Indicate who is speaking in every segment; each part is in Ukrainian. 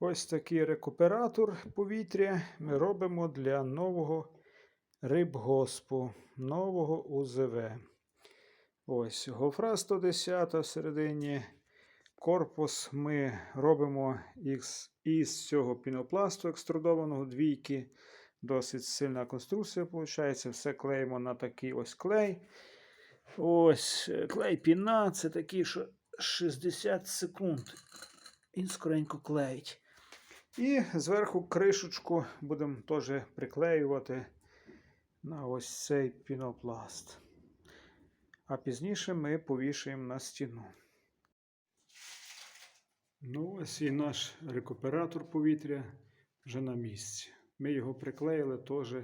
Speaker 1: Ось такий рекуператор повітря ми робимо для нового рибгоспу, нового УЗВ. Ось гофра 110 всередині. Корпус ми робимо із, із цього пінопласту екструдованого двійки. Досить сильна конструкція виходить. Все клеїмо на такий ось клей. Ось е, клей піна. Це такий, що 60 секунд. Він скоренько клеїть. І зверху кришечку будемо теж приклеювати на ось цей пінопласт. А пізніше ми повішаємо на стіну. Ну, ось і наш рекуператор повітря вже на місці. Ми його приклеїли теж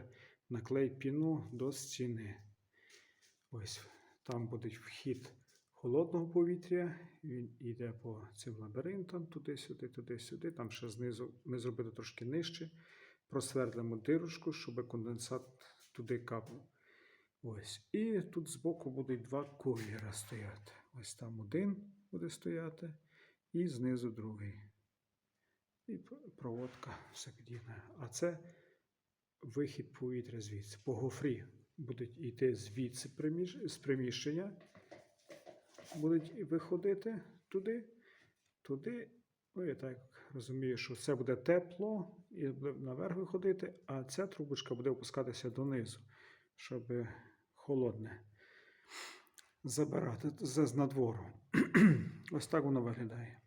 Speaker 1: на клей піну до стіни. Ось там буде вхід холодного повітря. Він йде по цим лабіринтам, туди-сюди, туди-сюди. Там ще знизу ми зробили трошки нижче. Просвердлимо дирочку, щоб конденсат туди капнув. Ось. І тут збоку будуть два кулера стояти. Ось там один буде стояти, і знизу другий. І проводка все під'єднає. А це вихід повітря звідси. По гофрі будуть йти звідси з приміщення. Будуть виходити туди, туди. Ну, я так розумію, що це буде тепло і буде наверх виходити, а ця трубочка буде опускатися донизу, щоб холодне забирати з надвору. Ось так воно виглядає.